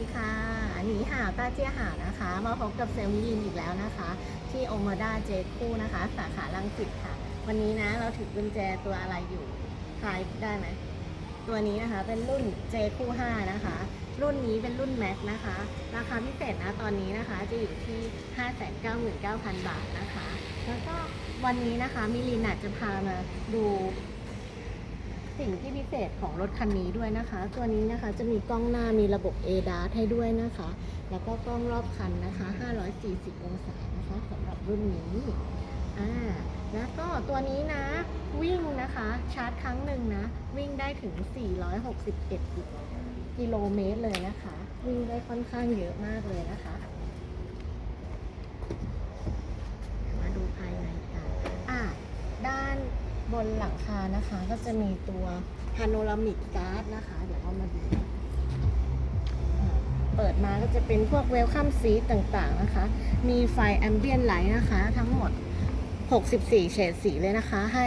ดีค่ะหนีหาต้าเจียหานะคะ มาพบกับเซลล์มิลินอีกแล้วนะคะ ที่โอมาดาเจคู่นะคะ สาขาลังสิตค่ะ วันนี้นะเราถือกุญแจตัวอะไรอยู่ทายได้ไหมตัวนี้นะคะเป็นรุ่น J คู่5นะคะ รุ่นนี้เป็นรุ่น Max นะคะ ราคาพิเศษนะตอนนี้นะคะจะอยู่ที่ 599,000 บาทนะคะ แล้วก็วันนี้นะคะมิลินอาจจะพามาดู สิ่งที่พิเศษของรถคันนี้ด้วยนะคะ ตัวนี้นะคะจะมีกล้องหน้ามีระบบ ADAS ให้ด้วยนะคะ แล้วก็กล้องรอบคันนะคะ 540 องศานะคะสำหรับรุ่นนี้อ่าแล้วก็ตัวนี้นะวิ่งนะคะชาร์จครั้งหนึ่งนะ วิ่งได้ถึง 461กิโลเมตรเลยนะคะ วิ่งได้ค่อนข้างเยอะมากเลยนะคะ มาดูภายในกัน อ่า ด้าน บนหลังคานะคะก็จะมีตัวพาโนรามิกการ์ดนะคะ เดี๋ยวเรามาดูเปิดมาก็จะเป็นพวกเวลคัมซีต่างๆนะคะ มีไฟแอมเบียนไลท์นะคะ ทั้งหมด 64 เฉดสีเลยนะคะ ให้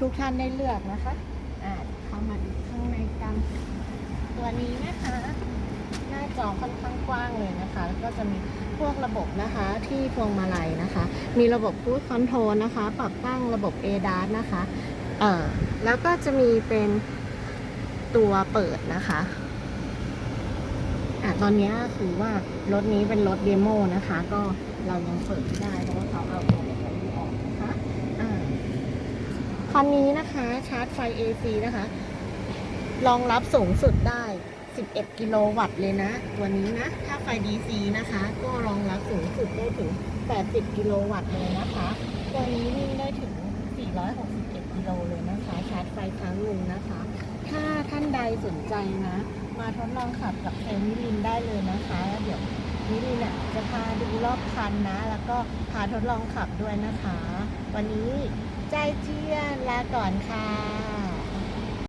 ทุกท่านได้เลือกนะคะอ่าเข้ามาดูข้างในกัน ตัวนี้นะคะ จอค่อนข้างกว้างเลยนะคะ แล้วก็จะมีพวกระบบนะคะที่พวงมาลัยนะคะ มีระบบพูดคอนโทรลนะคะ ปรับตั้งระบบ ADAS นะคะเอ่อแล้วก็จะมีเป็นตัวเปิดนะคะอะตอนนี้คือว่ารถนี้เป็นรถเดโมนะคะ ก็เรายังเปิดไม่ได้เพราะว่าเขาเอาตัวแบตเตอรี่ออกนะคะอ่าคันนี้นะคะชาร์จไฟ AC นะคะรองรับสูงสุดได้ 11 กิโลวัตต์เลยนะ ตัวนี้นะ ถ้าไฟ DC นะคะ ก็รองรับสูงสุดได้ถึง 80 กิโลวัตต์เลยนะคะ ตัวนี้วิ่งได้ถึง 461 กิโลเลยนะคะ ชาร์จไฟครั้งหนึ่งนะคะ ถ้าท่านใดสนใจนะ มาทดลองขับกับเซลลมิลินได้เลยนะคะแล้วเดี๋ยวมิลินเนี่ยจะพาดูรอบคันนะ แล้วก็พาทดลองขับด้วยนะคะ วันนี้ใจเจียนลาก่อนค่ะ